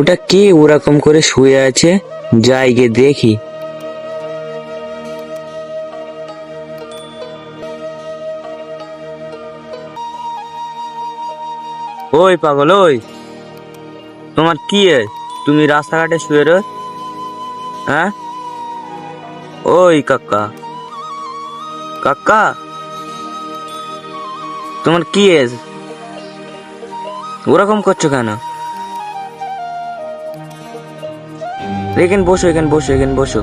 ওটা কে ওরকম করে শুয়ে আছে? যাই গিয়ে দেখি। ওই পাগল, ওই। তোমার কি? তুমি রাস্তাঘাটে শুয়ে রো হ্যাঁ? ওই কাকা। কাকা? তোমার কি ওরকম করছ কেন? এখানে বসো এখানে বসো এখানে বসো।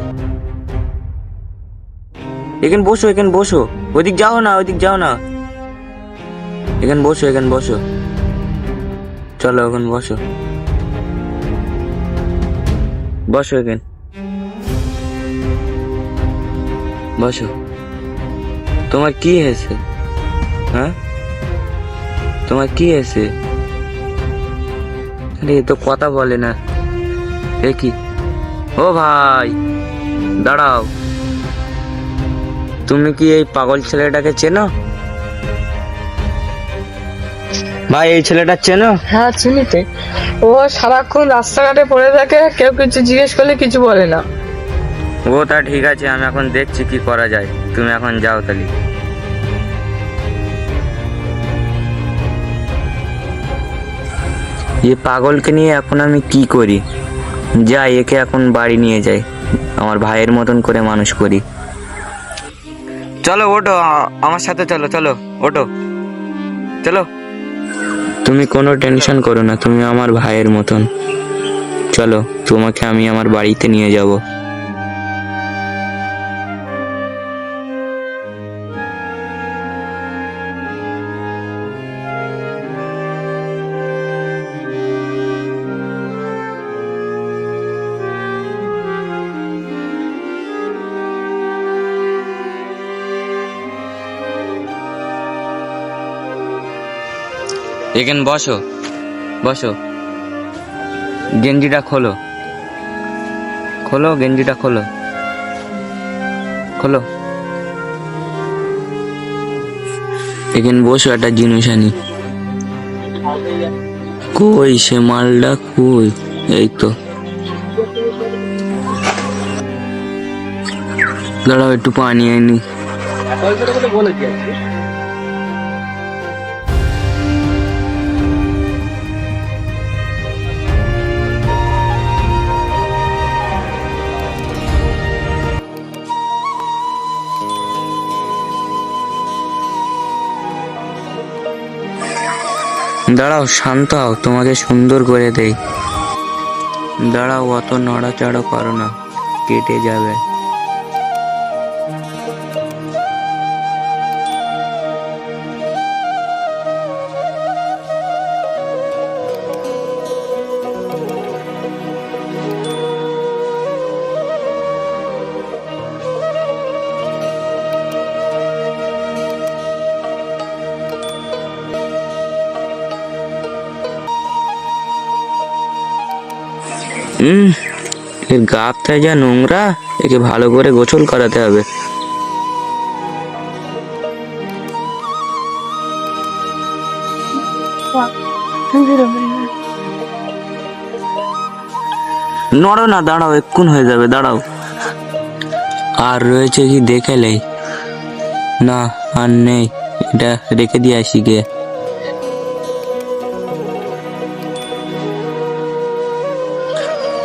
এখানে বসো এখানে বসো। ওইদিক যাও না, ওইদিক যাও না। এখানে বসো এখানে বসো। চলো, এখন বসো। বসো এখানে। বসো। তোমার কি হয়েছে? হ্যাঁ? তোমার কি হয়েছে? আরে তো কথা বলে না। এ কি? ও ভাই দাঁড়াও। তুমি কি এই পাগল ছেলেটাকে চেনো? ভাই এই ছেলেটা চেনো? হ্যাঁ চিনি তো। ও সারাক্ষণ রাস্তাঘাটে পড়ে থাকে কেউ কিছু জিজ্ঞেস করলে কিছু বলে না। ও তা ঠিক আছে আমি এখন দেখছি কি করা যায়। তুমি এখন যাও তাহলে। এ পাগলকে নিয়ে এখন আমি কি করি? যাই একে এখন বাড়ি নিয়ে যাই। আমার ভাইয়ের মতন করে মানুষ করি। চলো ওটো আমার সাথে চলো চলো ওটো চলো। তুমি কোনো টেনশন করো না তুমি আমার ভাইয়ের মতন। চলো তোমাকে আমি আমার বাড়িতে নিয়ে যাব। এখানে বসো। বসো। গেঞ্জিটা খোলো। খোলো, গেঞ্জিটা খোলো। খোলো। এখানে বসো, একটা জিনিস আনি। কই সে মালটা? কই? এই তো। দাঁড়াও, একটু পানি আনি। দাঁড়াও শান্ত হও তোমাকে সুন্দর করে দেই। দাঁড়াও অত নড়াচড়া করো না কেটে যাবে। উম, এর গাপটা যা নোংরা একে ভালো করে গোসল করাতে হবে। নড়ো না দাঁড়াও এক্ষুন হয়ে যাবে দাঁড়াও। আর রয়েছে কি দেখে না আর নেই। এটা রেখে দিয়ে আসি গিয়ে।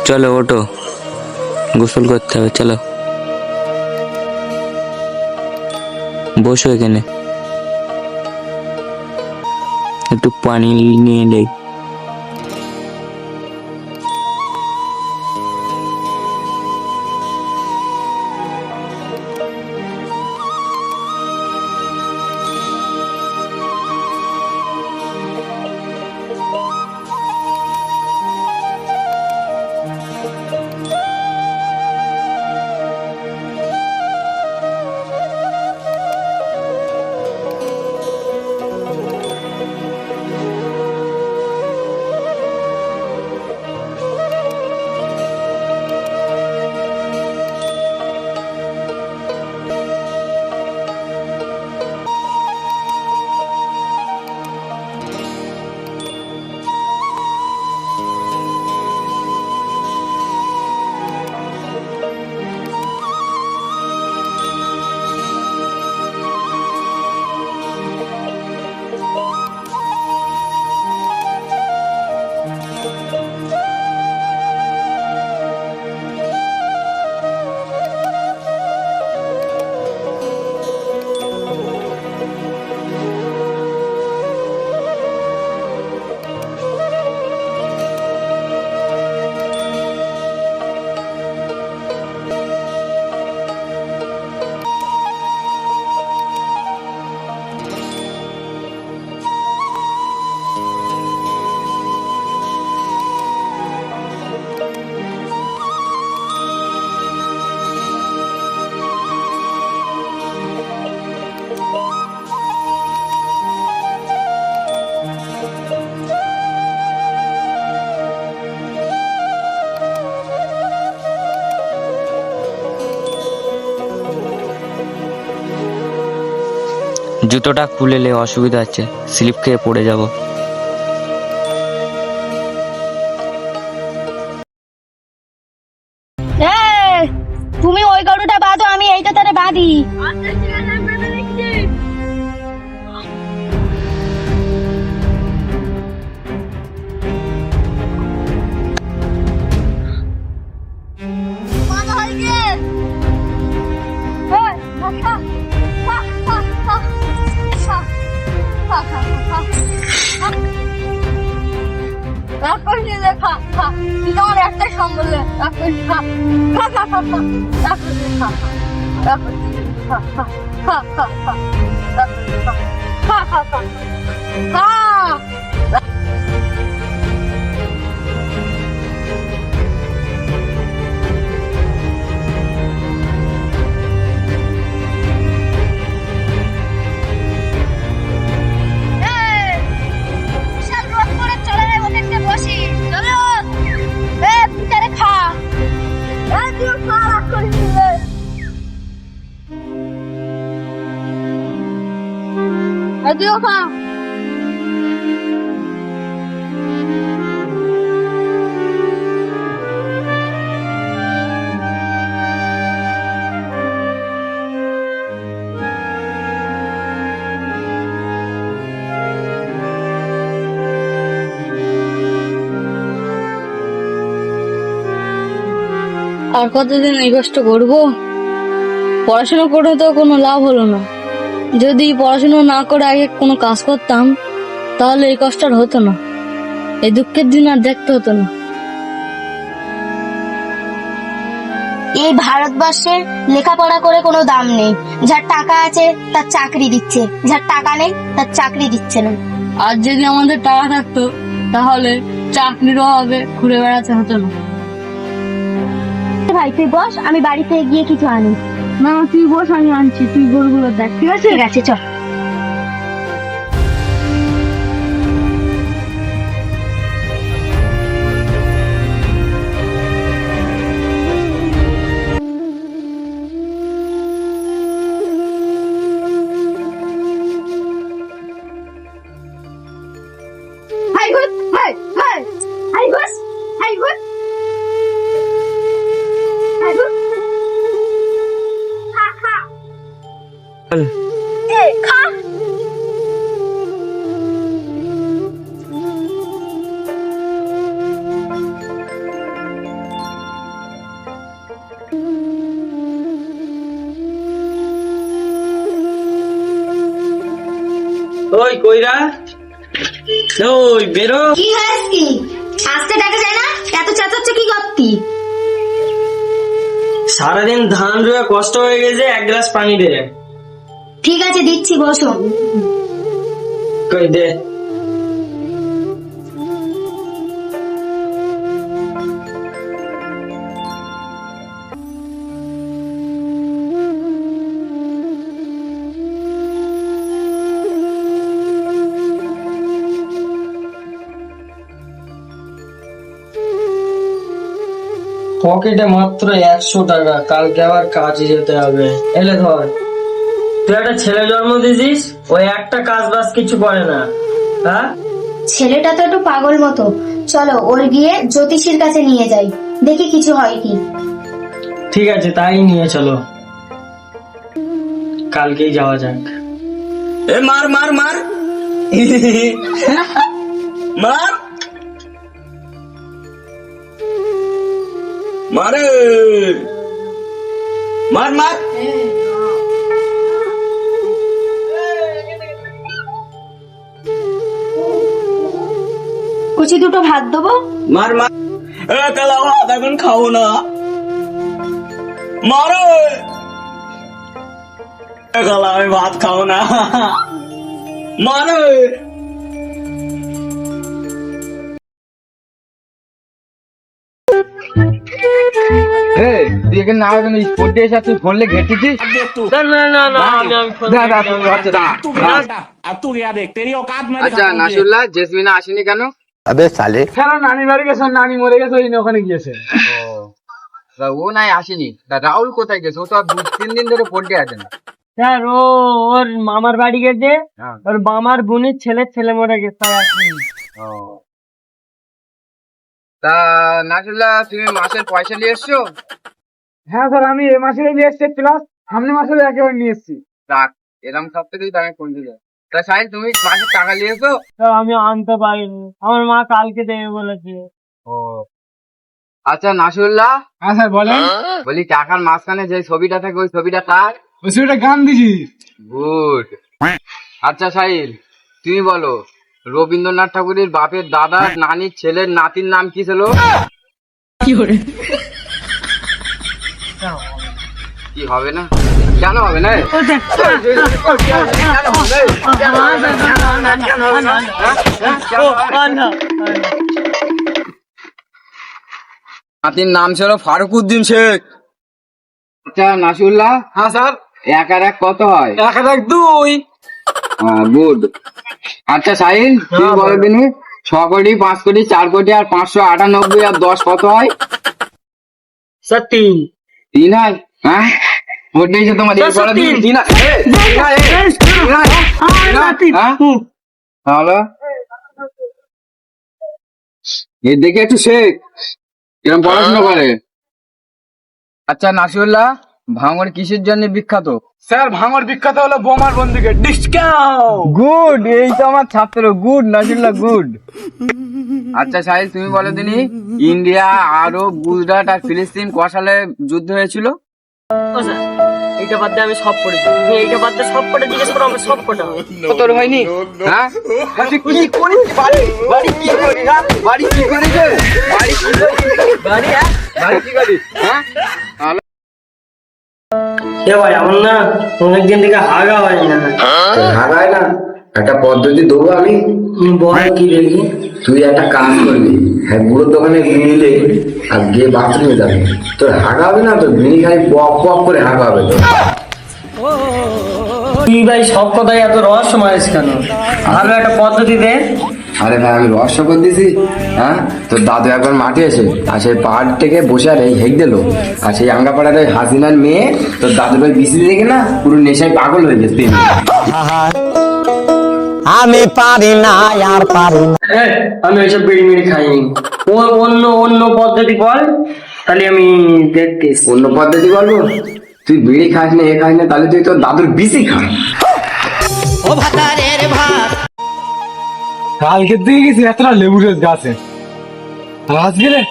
চলো ওটো গোসল করতে হবে চলো। বসো এখানে। একটু পানি নিয়ে নেই। জুতোটা খুলে লে অসুবিধা আছে স্লিপ খেয়ে পড়ে যাব। তুমি ওই গরুটা বাঁধো, আমি এইটা তারে বাঁধি। রাগ করিস নে, খা খা তুই আমার খা আর কতদিন এই কষ্ট করব? পড়াশোনা করে তো কোনো লাভ হলো না। যদি পড়াশোনা না করে আগে কোনো কাজ করতাম তাহলে এই কষ্ট আর হতো না। এই দুঃখের দিন আর দেখতে হতো না। এই ভারতবর্ষে লেখাপড়া করে কোনো দাম নেই। যার টাকা আছে তার চাকরি দিচ্ছে। যার টাকা নেই তার চাকরি দিচ্ছে না। আর যদি আমাদের টাকা থাকতো তাহলে চাকরির অভাবে ঘুরে বেড়াতে হতো না। ভাই তুই বস আমি বাড়ি থেকে গিয়ে কিছু আনি। না তুই বস আমি আনছি তুই গরুগুলো দেখ ঠিক আছে? ঠিক আছে চল। ওই কইরা? ওই বেরো। কি হয়েছে কি? আসতে দেখা যায় না? এত চেঁচাচ্ছে কি করতি সারাদিন ধান রুয়ে কষ্ট হয়ে গেছে এক গ্লাস পানি দে। ঠিক আছে দিচ্ছি বসো। কই দে। পকেটে মাত্র একশো টাকা। কালকে আবার কাজে যেতে হবে। এলে ধর। তুই একটা ছেলে জন্ম দিয়েছিস ওই একটা কাজ বাজ কিছু করে না। হ্যাঁ? ছেলেটা তো একটু পাগল মতো। চলো ওর গিয়ে জ্যোতিষীর কাছে নিয়ে যাই। দেখি কিছু হয় কি। ঠিক আছে তাই নিয়ে চলো। কালকেই যাওয়া যাক। এ মার মার মার। মার। মারে। মার মার। কুচি দুটো ভাত দেবো? মার মার। এ কালা ভাত এখন খাও না। মারো। এ কালা আমি ভাত খাও না। মারো। তুই এখানে না কেন স্পোর্ট দিয়ে এসে তুই ফোন লে ঘেটেছিস না না না না আমি আমি ফোন দা দা তুমি আচ্ছা দা अब तू गया देख तेरी औकात में আচ্ছা নাসুল্লাহ জেসমিনা আসেনি কেন अबे साले খেলা নানি বাড়ি গেছে নানি মরে গেছে ওই জন্য ওখানে গিয়েছে ও তা ও নাই আসেনি তা রাহুল কোথায় গেছে ও তো আর দু তিন দিন ধরে ফোন দিয়ে আছে না স্যার ও ওর মামার বাড়ি গেছে ওর মামার বোনের ছেলের ছেলে মরে গেছে তাই আসেনি। তা নাসুল্লাহ তুমি মাসের পয়সা নিয়ে এসছো হ্যাঁ স্যার আমি এ মাসে নিয়ে এসছি প্লাস সামনে মাসে একেবারে নিয়ে এসছি। টাক এরকম সব থেকে তো আমি ফোন তা সাইল তুমি মাসের টাকা নিয়েছো আমি আনতে পারিনি। আমার মা কালকে দেবে বলেছে। ও। আচ্ছা নাসুল্লাহ হ্যাঁ স্যার বলেন। বলি টাকার মাঝখানে যে ছবিটা থাকে ওই ছবিটা কার? ওই ছবিটা গান্ধীজি গুড। আচ্ছা সাহিল তুমি বলো রবীন্দ্রনাথ ঠাকুরের বাপের দাদা নানির ছেলের নাতির নাম কি ছিল? কি হবে না? কেন হবে না? নাতির নাম ছিল ফারুকউদ্দিন শেখ। আচ্ছা নাসুল্লাহ হ্যাঁ স্যার। এক আর এক কত হয়? এক আর এক দুই। গুড। আচ্ছা সাহিল তুমি বলো। দিনি ছ কোটি পাঁচ কোটি চার কোটি আর পাঁচশো আটানব্বই আর দশ কত হয়? স্যার তিন। তিন হয়? হ্যাঁ তোমার এই দিনি হয় হয়, হয়, হয়, হ্যাঁ? এর দেখে একটু শেখ এরকম পড়াশোনা করে। আচ্ছা নাসিউল্লাহ ভাঙর কিসের জন্য বিখ্যাত? স্যার ভাঙর বিখ্যাত হলো বোমার বন্দুকে। ডিসকাউন্ট গুড এই তো আমার ছাত্র গুড নাসিরুল্লাহ গুড। আচ্ছা সাহিল তুমি বলো দিনি ইন্ডিয়া আরব গুজরাট আর ফিলিস্তিন ক সালে যুদ্ধ হয়েছিল? ও স্যার এইটা বাদ দিয়ে আমি সব পড়েছি তুমি এইটা বাদ দিয়ে সব পড়ে জিজ্ঞেস করো আমি সব পড়া তোর হয়নি? হ্যাঁ? তুই কি করিস বাড়ি বাড়ি কি করিস হ্যাঁ? বাড়ি কি করিস বাড়ি কি করিস বাড়ি হ্যাঁ? বাড়ি কি করিস হ্যাঁ? তাহলে এ ভাই আমার না অনেকদিন থেকে হাগা হয় না। হারায় না? একটা পদ্ধতি দেবো আমি? বল কি দেখি? তুই একটা কাজ করবি। হ্যাঁ বুড়োর দোকানে বিড়িলে আর গিয়ে বাথরুমে যাবি। তোর হাগা হবে না? তোর বিড়ি খাই পক পক করে হাগা হবে তোর। তুই ভাই সব কথাই এত রহস্য মারিস কেন? ভালো একটা পদ্ধতি দে। আরে ভাই আমি রহস্য করে দিছি হ্যাঁ? তোর দাদু একবার মাঠে এসে আর সেই পাহাড় থেকে বসে আর এই হেক দিল। আর সেই আঙ্গাপাড়ার ওই হাসিনার মেয়ে তোর দাদুর ভাই বিসি দেখে না পুরো নেশায় পাগল হয়ে গেছে তিনি এ, আমি ওইসব বিড়ি মিড়ি খাইনি। ও অন্য অন্য পদ্ধতি বল তাহলে আমি দেখতেছি। অন্য পদ্ধতি বলব? তুই বিড়ি খাস না এ খাস না তাহলে তুই তোর দাদুর বিসি খা। কালকে দিয়ে গেছি, এতটা লেবু রস গাছে। আর রে,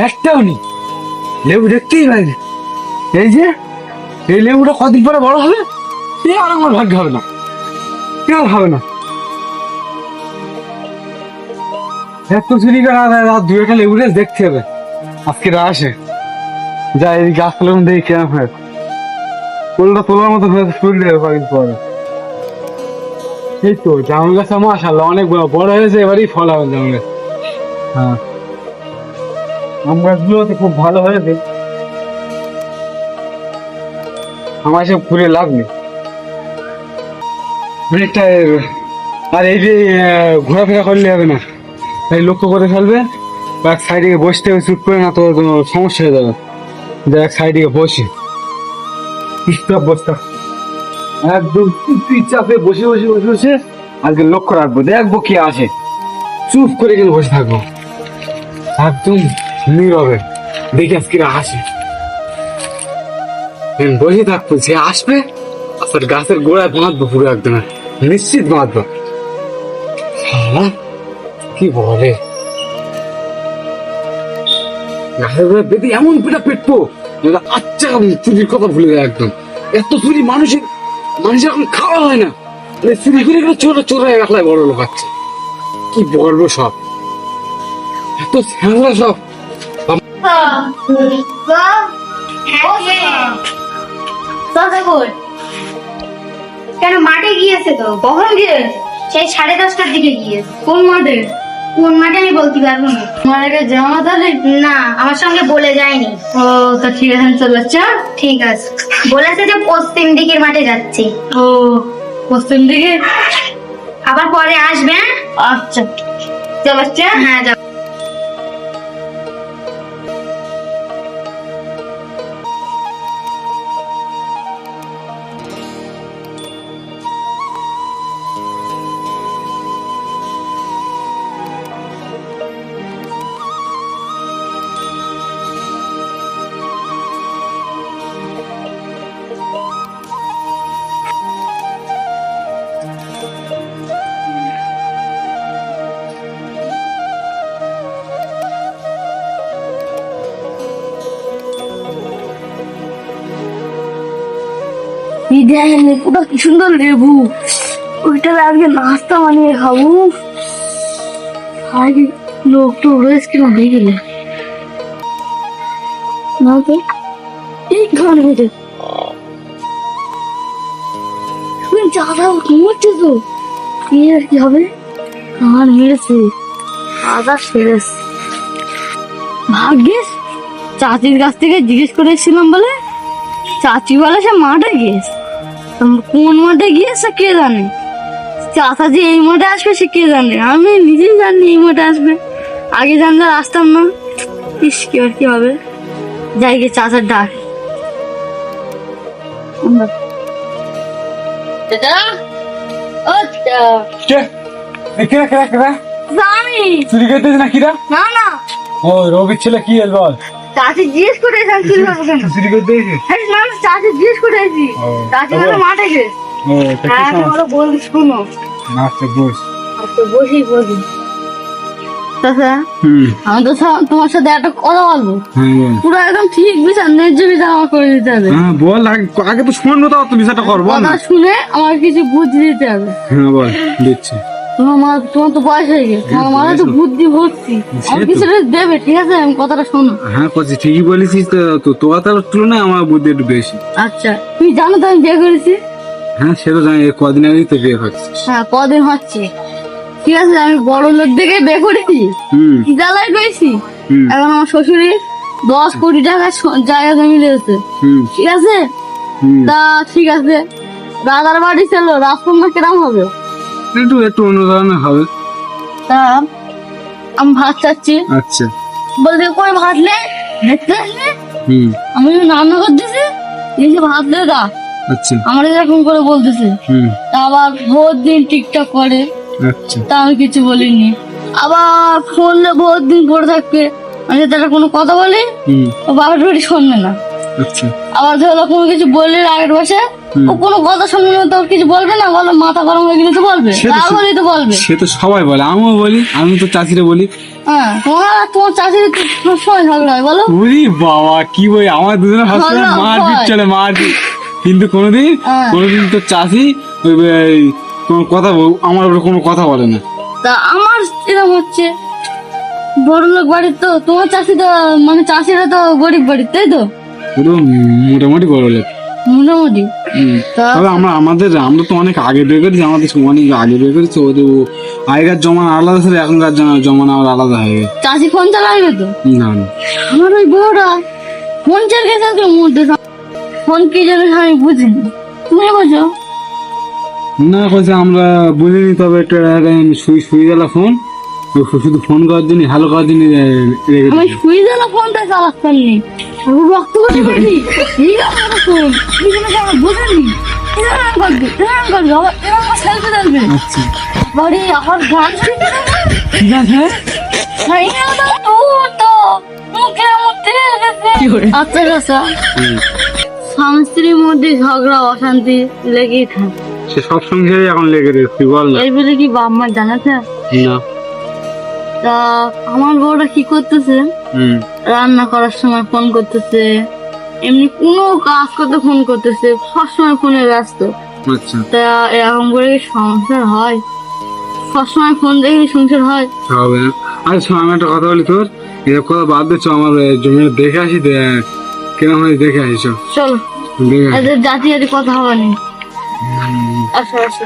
একটাও নেই। লেবু দেখতেই পাইনি এই যে, এই লেবুটা কদিন পরে বড় হবে? সে আর আমার ভাগ্য হবে না। সে আর হবে না। এত চুরি করা রাত দু একটা লেবু রস দেখতে হবে। আজকে আসে। যা এই গাছগুলো দেখি কেমন হয়। ফুলটা তোলার মতো হয়েছে, ফুল দেবে কদিন পরে। এই তো জামুন গাছ মাশাল্লাহ অনেক বড় বড় হয়েছে, এবারই ফল হবে জামুন গাছ হ্যাঁ। আম গাছগুলো তো খুব ভালো হয়েছে। আমার সব ফুলে লাভ নেই। অনেকটা আর এই যে ঘোরাফেরা করলে হবে না। তাই লক্ষ্য করে ফেলবে, এক সাইডে বসতে হবে, চুপ করে না তো সমস্যা হয়ে যাবে। যে এক সাইডে বসে। চুপচাপ বসতে। একদম চুপি চাপে বসে বসে বসে বসে আজকে লক্ষ্য রাখব, দেখব কে আসে চুপ করে কিন্তু বসে থাকব। একদম নীরবে। দেখি আজকে আসে বসে থাকব যে আসবে আসার গাছের গোড়ায় বাঁধবো পুরো একদম। নিশ্চিত বাঁধবো। কি বলে? গাছের গোড়ায় বেঁধে এমন পেটা পেটবো আচ্ছা চুরির কথা ভুলে যায় একদম। এত চুরি মানুষের খাওয়া হয় না। মানে করে বড় লোক আছে। কি সব? এত সব। কেন মাঠে গিয়েছে তো? কখন গিয়েছে? সেই সাড়ে দশটার দিকে গিয়েছে। কোন মাঠে? কোন মাঠে আমি বলতে পারব না। তোমাকে জামা তাহলে? না আমার সঙ্গে বলে যায়নি। ও তা ঠিক আছে চলে যাচ্ছি হ্যাঁ? ঠিক আছে। বলেছে যে পশ্চিম দিকের মাঠে যাচ্ছি। ও পশ্চিম দিকে? আবার পরে আসবে হ্যাঁ? আচ্ছা। চলে যাচ্ছি হ্যাঁ? কি সুন্দর লেবু। ওইটা আজকে নাস্তা বানিয়ে খাব। আগে লোক তো রয়েছে কিনা দেখলে না তো, এই ঘুমোচ্ছে তো? কি হবে? আমার মেরেছে আদা সেরেছে ভাগ্যিস, চাচির কাছ থেকে জিজ্ঞেস করেছিলাম বলে চাচি বলে সে মাঠে গিয়েছে। কোন মাঠে গিয়েছে কে জানে? চাচা যে এই মাঠে আসবে সে কে জানে? আমি নিজেই জানি এই মাঠে আসবে। আগে জানলে আসতাম না। ইস কি আর কি হবে? যাই গিয়ে চাচার ডাক। চুরি করতেছ না কিরা না না। ও রবির ছেলে কি এল বল? চাচি জিজ্ঞেস করে চুরি করব কেন? চুরি করতেছি আরে না চাচি জিজ্ঞেস করে এসেছি। চাচি তারপর? বলে মাঠে গেছে। ও তা কি হ্যাঁ সমস্যা? বলছি শোনো। আচ্ছা বস। আচ্ছা বসি বসি। আমি তো তোমার সাথে একটা কথা বলব। হ্যাঁ। পুরো একদম ঠিক বিচার ন্যায্য বিচার আমার করে দিতে হবে। হ্যাঁ বল আগে তো শুনব তো সেটা করব না? শুনে আমার কিছু বুদ্ধি দিতে হবে। হ্যাঁ বল দিচ্ছি। তোমার তোমার তো বয়স হয়ে গেছে। তোমার মাথায় তো বুদ্ধি ভর্তি। কিছুটা দেবে ঠিক আছে? আমি কথাটা শোনো। হ্যাঁ করছি ঠিকই বলেছিস তো। তোর তুলনায় আমার বুদ্ধি একটু বেশি। আচ্ছা তুমি জানো তো আমি বিয়ে করেছি? হ্যাঁ সে তো জানি। এই কদিন আগেই তো বিয়ে করছিস হ্যাঁ কদিন হচ্ছে। ঠিক আছে আমি বড় লোক দেখে বিয়ে করেছি। কি জ্বালায় হুম। এখন আমার শ্বশুরের দশ কোটি টাকা জায়গা জমি রয়েছে। হুম। ঠিক আছে? তা ঠিক আছে। রাজার বাড়ি ছিল রাজকন্যা কিরম হবে? একটু একটু অন্য ধরনের হবে। তা আমি ভাত চাচ্ছি আচ্ছা। বলতে কই ভাত নে দেখতে আসলে হুম। আমি রান্না করতেছি? এসে ভাত দে দা। আচ্ছা। আমার এরকম করে বলতেছে। হুম। তা আবার ভোর দিন টিকটক করে। আচ্ছা। তা আমি কিছু বলিনি। আবার ফোন ভোর দিন পড়ে থাকবে। আমি যদি একটা কোনো কথা বলি হুম। ও বাবার বাড়ি শুনবে না। আচ্ছা। আবার ধরো কোনো কিছু বললে আগের বসে ও কোনো কথা শুনবে না তো কিছু বলবে না? বলো মাথা গরম হয়ে গেলে তো বলবে। সে তো- রাগ তো বলবে। সে তো সবাই বলে আমিও বলি আমি তো চাষিরে বলি। হ্যাঁ তোমার আর তোমার চাষির তো সবসময় ঝগড়া হয় বলো। ওরে বাবা কি বই আমার দুজনে ভাবছিলাম ভালো, মারপিট ভয়। চলে মারপিট কিন্তু কোনোদিন হ্যাঁ। কোনোদিন তো চাষি ওই কোনো কথা বল- আমার উপরে কোনো কথা বলে না। তা আমার এরকম হচ্ছে। বড় লোক বাড়ির তো তোমার চাষি তো মানে চাষিরা তো গরিব বাড়ির তাই তো? পুরো মোটামুটি বড় লোক। মোটামুটি। তবে আমরা আমাদের আমরা তো অনেক আগে বের করেছি আমাদের অনেক আগে বের করেছি ওদের আগেকার জমানা আলাদা ছিল এখনকার জমা- জমানা আবার আলাদা হয়ে গেছে। চাষি ফোন চালাইবে তো? না না। আমার ওই বউটা ফোন চালিয়ে গেছে মধ্যে ফোন কি যেন আমি বুঝিনি। তুমি বোঝো? না কইছে আমরা বুঝিনি তবে একটা সুই সুই গেলা ফোন শুধু ফোন করার জন্য হ্যালো করার জন্য রেখে আমি যেন ফোনটা চালাচ্ছি রক্ত আমার এরকম করবে এরকম করবে। আবার এরকম সেলফি তুলবে। আচ্ছা। বাড়ি আমার গান শুনতে ঠিক আছে আচ্ছা আচ্ছা। স্বামী স্ত্রীর মধ্যে ঝগড়া অশান্তি লেগেই থাকে। সে সব সংসারে এখন লেগে রয়েছে বল না। এই বলে কি বাপ মা জানাছে না। তা আমার বউটা কি করতেছে? রান্না করার সময় ফোন করতেছে। এমনি কোনো কাজ করতে ফোন করতেছে। সবসময় ফোনে ব্যস্ত। আচ্ছা। তা এরকম করে সংসার হয়? সবসময় ফোন দেখে সংসার হয়? হবে না। আরে শোন, আমি একটা কথা বলি তোর। এর কথা বাদ দিচ্ছ আমার এ, জমিটা দেখে আসি কেরম হয় দেখে আসি চল। চলো। দেখে আসি। জাতি জাতি কথা হবে না। আচ্ছা আচ্ছা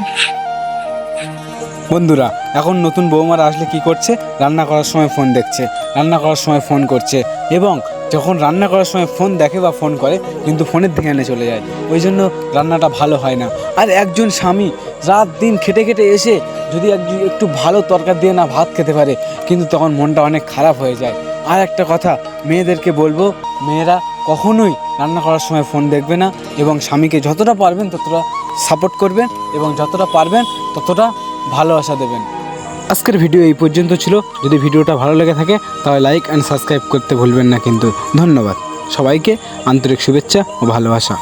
বন্ধুরা, এখন নতুন বৌমারা আসলে কি করছে? রান্না করার সময় ফোন দেখছে, রান্না করার সময় ফোন করছে এবং যখন রান্না করার সময় ফোন দেখে বা ফোন করে, কিন্তু ফোনের ধ্যানে চলে যায়। ওই জন্য রান্নাটা ভালো হয় না। আর একজন স্বামী রাত দিন খেটে খেটে এসে যদি একটু ভালো তরকার দিয়ে না ভাত খেতে পারে, কিন্তু তখন মনটা অনেক খারাপ হয়ে যায়। আর একটা কথা, মেয়েদেরকে বলব, মেয়েরা কখনোই রান্না করার সময় ফোন দেখবে না এবং স্বামীকে যতটা পারবেন ততটা সাপোর্ট করবেন এবং যতটা পারবেন ততটা ভালোবাসা দেবেন। আজকের ভিডিও এই পর্যন্ত ছিল। যদি ভিডিওটা ভালো লেগে থাকে, তাহলে লাইক অ্যান্ড সাবস্ক্রাইব করতে ভুলবেন না কিন্তু। ধন্যবাদ। সবাইকে আন্তরিক শুভেচ্ছা ও ভালোবাসা।